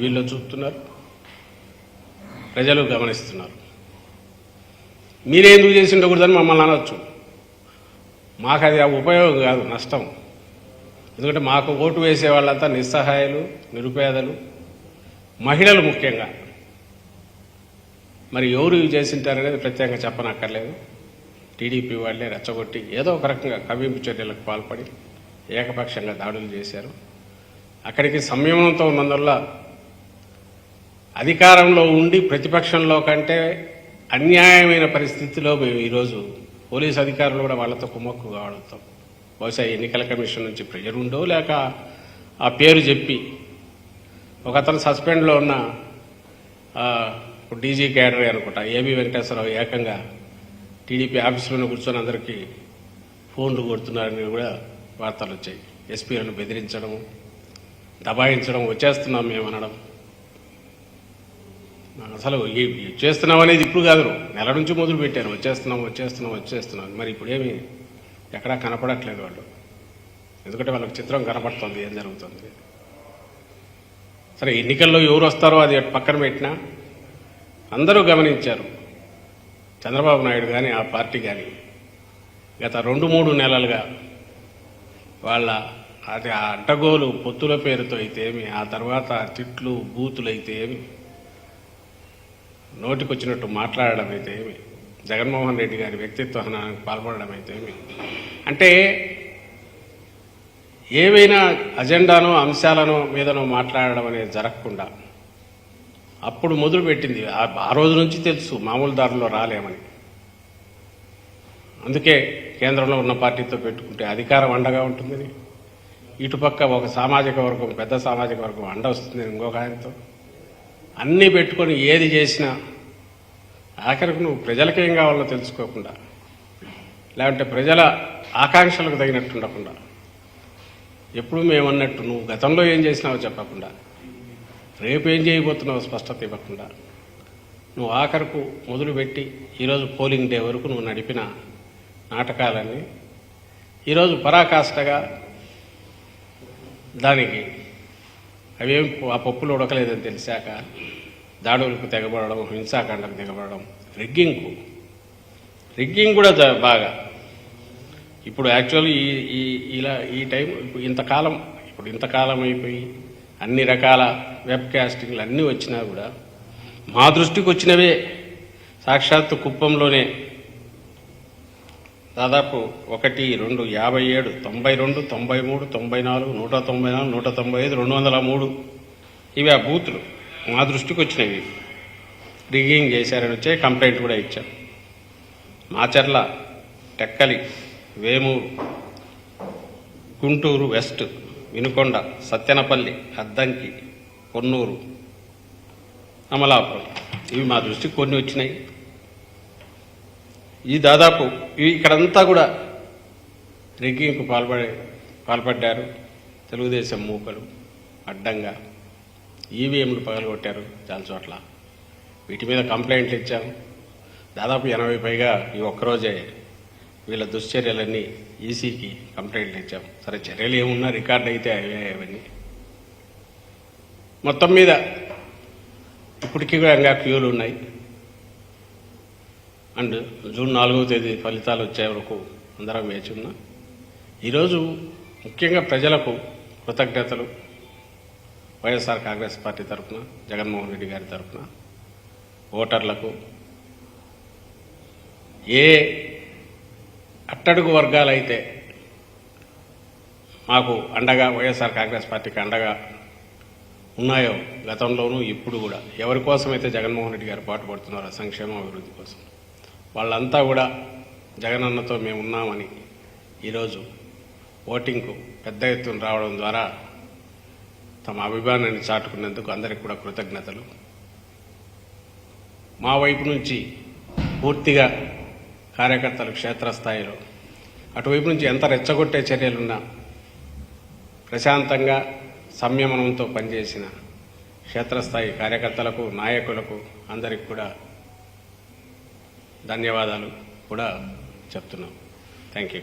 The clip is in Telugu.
వీళ్ళు చూస్తున్నారు ప్రజలు గమనిస్తున్నారు. మీరే ఎందుకు చేసి ఉండకూడదని మమ్మల్ని అనొచ్చు. మాకు అది ఆ ఉపయోగం కాదు నష్టం. ఎందుకంటే మాకు ఓటు వేసే వాళ్ళంతా నిస్సహాయాలు నిరుపేదలు మహిళలు ముఖ్యంగా. మరి ఎవరు చేసింటారనేది ప్రత్యేకంగా చెప్పనక్కర్లేదు. టీడీపీ వాళ్ళే రెచ్చగొట్టి ఏదో ఒక రకంగా కవింపు చర్యలకు పాల్పడి ఏకపక్షంగా దాడులు చేశారు. అక్కడికి సంయమనంతో ఉన్నందువల్ల అధికారంలో ఉండి ప్రతిపక్షంలో కంటే అన్యాయమైన పరిస్థితిలో మేము ఈరోజు పోలీస్ అధికారులు కూడా వాళ్ళతో కుమ్మక్కు కావడంతో బహుశా ఎన్నికల కమిషన్ నుంచి ప్రెజర్ ఉండో లేక ఆ పేరు చెప్పి ఒక అతను సస్పెండ్లో ఉన్న డీజీ క్యాడర్ అనుకుంటా ఏబి వెంకటేశ్వరరావు ఏకంగా టీడీపీ ఆఫీసులోనే కూర్చొని అందరికీ ఫోన్లు కొడుతున్నారని కూడా వార్తలు వచ్చాయి. ఎస్పీలను బెదిరించడం దబాయించడం వచ్చేస్తున్నాం మేము అనడం. అసలు చేస్తున్నావు చేస్తున్నాం అనేది ఇప్పుడు కాదు నెల నుంచి మొదలు పెట్టాను. వచ్చేస్తున్నాం వచ్చేస్తున్నాం వచ్చేస్తున్నాం మరి ఇప్పుడేమి ఎక్కడా కనపడట్లేదు వాళ్ళు. ఎందుకంటే వాళ్ళకి చిత్రం కనపడుతుంది ఏం జరుగుతుంది? సరే ఎన్నికల్లో ఎవరు వస్తారో అది పక్కన పెట్టినా అందరూ గమనించారు. చంద్రబాబు నాయుడు కానీ ఆ పార్టీ కానీ గత రెండు మూడు నెలలుగా వాళ్ళ అది ఆ అడ్డగోలు పొత్తుల పేరుతో అయితే ఏమి ఆ తర్వాత తిట్లు బూతులు అయితే ఏమి నోటికొచ్చినట్టు మాట్లాడడం అయితే ఏమి? జగన్మోహన్ రెడ్డి గారి వ్యక్తిత్వ హనానికి పాల్పడడం అయితే ఏమి? అంటే ఏవైనా అజెండానో అంశాలను మీదనో మాట్లాడడం అనేది జరగకుండా అప్పుడు మొదలుపెట్టింది. ఆ- ఆ రోజు నుంచి తెలుసు మామూలు దారిలో రాలేమని. అందుకే కేంద్రంలో ఉన్న పార్టీతో పెట్టుకుంటే అధికారం అండగా ఉంటుందని ఇటుపక్క ఒక సామాజిక వర్గం పెద్ద సామాజిక వర్గం అండ వస్తుంది ఇంకొక ఆయనతో. అన్నీ పెట్టుకొని ఏది చేసినా ఆఖరికి నువ్వు ప్రజలకేం కావాలో తెలుసుకోకుండా లేదంటే ప్రజల ఆకాంక్షలకు తగినట్టు ఉండకుండా ఎప్పుడు మేమన్నట్టు నువ్వు గతంలో ఏం చేసినావో చెప్పకుండా రేపు ఏం చేయబోతున్నావో స్పష్టత ఇవ్వకుండా నువ్వు ఆఖరకు మొదలుపెట్టి ఈరోజు పోలింగ్ డే వరకు నువ్వు నడిపిన నాటకాలన్నీ ఈరోజు పరాకాష్ఠగా దానికి అవేం ఆ పప్పులు ఉడకలేదని తెలిసాక దాడులకు తెగబడడం హింసాకాండకు తెగబడడం రిగ్గింగ్కు రిగ్గింగ్ కూడా బాగా. ఇప్పుడు యాక్చువల్లీ ఈ ఈ ఇలా ఈ టైం ఇప్పుడు ఇంతకాలం ఇప్పుడు ఇంతకాలం అయిపోయి అన్ని రకాల వెబ్ కాస్టింగ్లు అన్నీ వచ్చినా కూడా మా దృష్టికి వచ్చినవే. సాక్షాత్తు కుప్పంలోనే దాదాపు ఒకటి రెండు యాభై ఏడు తొంభై రెండు తొంభై మూడు తొంభై నాలుగు నూట తొంభై నాలుగు నూట తొంభై ఐదు రెండు వందల మూడు. ఇవి ఆ బూతులు. మా దృష్టికి వచ్చినవి రిగ్గింగ్ చేశారని వచ్చే కంప్లైంట్ కూడా ఇచ్చాం మాచర్ల టెక్కలి వేమూరు గుంటూరు వెస్ట్ వినుకొండ సత్యనపల్లి అద్దంకి కొన్నూరు అమలాపురం. ఇవి మా దృష్టికి కొన్ని వచ్చినాయి. ఈ దాదాపు ఇవి ఇక్కడంతా కూడా రిగ్గింగ్కు పాల్పడే పాల్పడ్డారు తెలుగుదేశం మూకలు అడ్డంగా. ఈవీఎంలు పగలగొట్టారు చాలా చోట్ల. వీటి మీద కంప్లైంట్లు ఇచ్చాము దాదాపు ఎనభై పైగా ఈ ఒక్కరోజే వీళ్ళ దుశ్చర్యలన్నీ ఈసీకి కంప్లైంట్లు ఇచ్చాం. సరే చర్యలు ఏమున్నా రికార్డు అయితే అవే అవన్నీ. మొత్తం మీద ఇప్పటికీ కూడా ఇంకా క్యూలు ఉన్నాయి. అండ్ జూన్ నాలుగవ తేదీ ఫలితాలు వచ్చే వరకు అందరం వేచి ఉన్నాం. ఈరోజు ముఖ్యంగా ప్రజలకు కృతజ్ఞతలు వైఎస్ఆర్ కాంగ్రెస్ పార్టీ తరఫున జగన్మోహన్ రెడ్డి గారి తరఫున ఓటర్లకు. ఏ అట్టడుగు వర్గాలైతే మాకు అండగా వైఎస్ఆర్ కాంగ్రెస్ పార్టీకి అండగా ఉన్నాయో గతంలోనూ ఇప్పుడు కూడా ఎవరి కోసమైతే జగన్మోహన్ రెడ్డి గారు పాటుపడుతున్నారో సంక్షేమ అభివృద్ధి కోసం. వాళ్ళంతా కూడా జగనన్నతో మేము ఉన్నామని ఈరోజు ఓటింగ్కు పెద్ద ఎత్తున రావడం ద్వారా తమ అభిమానాన్ని చాటుకున్నందుకు అందరికి కూడా కృతజ్ఞతలు. మా వైపు నుంచి పూర్తిగా కార్యకర్తలు క్షేత్రస్థాయిలో అటువైపు నుంచి ఎంత రెచ్చగొట్టే చర్యలున్నా ప్రశాంతంగా సంయమనంతో పనిచేసిన క్షేత్రస్థాయి కార్యకర్తలకు నాయకులకు అందరికి కూడా ధన్యవాదాలు కూడా చెప్తున్నాం. Thank you